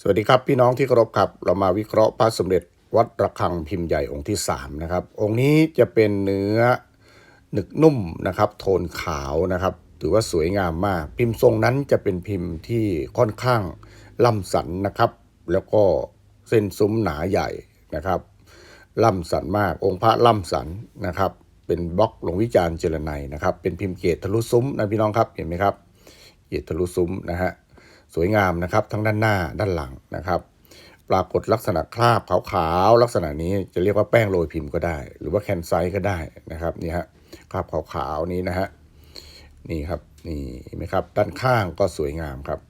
สวัสดีครับพี่น้องที่เคารพครับ เรามาวิเคราะห์พระสมเด็จวัดระฆังพิมพ์ใหญ่องค์ที่3นะครับองค์นี้จะเป็นเนื้อหนึกนุ่มนะครับ โทนขาวนะครับ ถือว่าสวยงามมาก พิมพ์ทรงนั้นจะเป็นพิมพ์ที่ค่อนข้างล่ำสันนะครับ แล้วก็เส้นซุ้มหนาใหญ่นะครับล่ำสันมากองค์พระล่ำสันนะครับ เป็นบล็อกหลวงวิจารณ์เจรไนยนะครับ เป็นพิมพ์เกตทะลุซุ้มนะพี่น้องครับเห็นไหมครับเกตทะลุซุ้มนะฮะ สวยงามนะครับ ทั้งด้านหน้าด้านหลังนะครับ ปรากฏลักษณะคราบขาวๆลักษณะนี้จะเรียกว่าแป้งโรยพิมพ์ก็ได้ หรือว่าแคนไซก็ได้นะครับนี่ฮะคราบขาวๆนี้นะฮะนี่ครับนี่เห็นไหมครับ ด้านข้างก็สวยงามครับ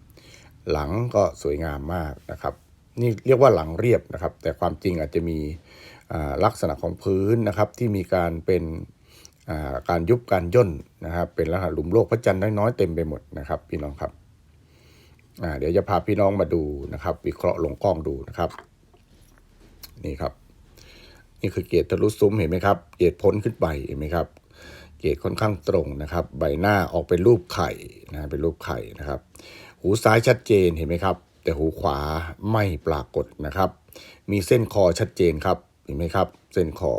หลังก็สวยงามมากนะครับ นี่เรียกว่าหลังเรียบนะครับ แต่ความจริงอาจจะมีลักษณะของพื้นนะครับที่มีการเป็นการยุบการย่นนะครับ เป็นลักษณะหลุมโลกพระจันทร์น้อยๆเต็มไปหมดนะครับ พี่น้องครับ เดี๋ยวจะพาพี่น้องมาดูนะครับ วิเคราะห์ลงกล้องดูนะครับ นี่ครับ นี่คือเกตทะลุซุ้มเห็นไหมครับเกตพ้นขึ้นไปเห็นไหมครับ เกตค่อนข้างตรงนะครับ ใบหน้าออกเป็นรูปไข่นะเป็นรูปไข่นะครับ หูซ้ายชัดเจนเห็นไหมครับ แต่หูขวาไม่ปรากฏนะครับ มีเส้นคอชัดเจนครับเห็นไหมครับ เส้นคอ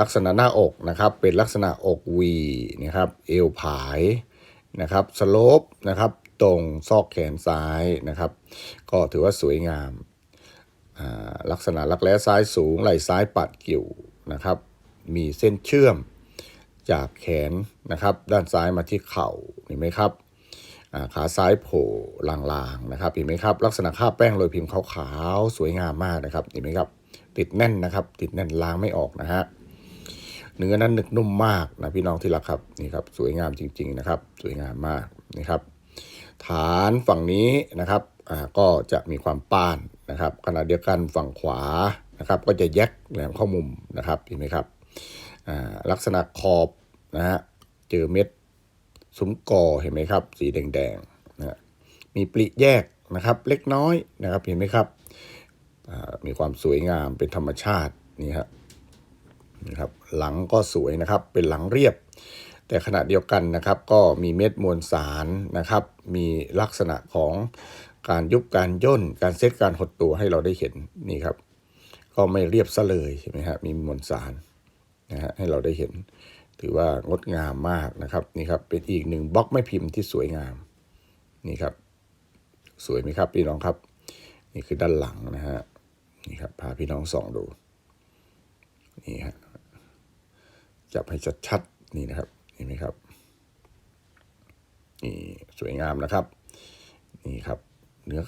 ลักษณะหน้าอกนะครับ เป็นลักษณะอกวีนะครับ เอวผายนะครับสโลปนะครับ ตรงซอกแขนซ้ายนะครับ ก็ถือว่าสวยงามอ่าลักษณะรักแร้ซ้ายสูงไหล่ซ้ายปัดกิ่วนะครับ มีเส้นเชื่อมจากแขนนะครับ ด้านซ้ายมาที่เข่าเห็นไหมครับอ่าขาซ้ายโผล่ลางๆนะครับเห็นไหมครับ ลักษณะคราบแป้งโรยพิมพ์ขาวๆ สวยงามมากนะครับเห็นไหมครับ ติดแน่นนะครับ ติดแน่นล้างไม่ออกนะฮะเนื้อนั้นหนึกนุ่มมากนะพี่น้องที่รักครับนี่ครับ สวยงามจริง ๆนะครับ สวยงามมากนี่ครับ ฐานฝั่งนี้นะครับอ่าก็จะมีความป้านนะครับขณะเดียวกันฝั่งขวานะครับ ก็จะแยกแหลมเข้ามุมนะครับเห็นไหมครับอ่าลักษณะขอบนะฮะเจอเม็ดซุ้มกอเห็นไหมครับ สีแดงๆนะฮะมีปริแยกนะครับ เล็กน้อยนะครับเห็นไหมครับอ่ามีความสวยงามเป็นธรรมชาตินี่ครับนะครับหลังก็สวยนะครับเป็นหลังเรียบ แต่ขณะเดียวกันนะครับก็มีเม็ดมวลสารนะครับ มีลักษณะของการยุบการย่น การเซตการหดตัวให้เราได้เห็นนี่ครับ ก็ไม่เรียบซะเลยใช่ไหมฮะมีมวลสารนะฮะให้เราได้เห็น ถือว่างดงามมากนะครับนี่ครับเป็นอีกหนึ่งบล็อกไม้พิมพ์ที่สวยงามนี่ครับ สวยไหมครับพี่น้องครับ นี่คือด้านหลังนะฮะนี่ครับพาพี่น้องส่องดูนี่ฮะจับให้ชัดๆนี่นะครับ เห็นไหมครับนี่สวยงามนะครับ นี่ครับ เนื้อ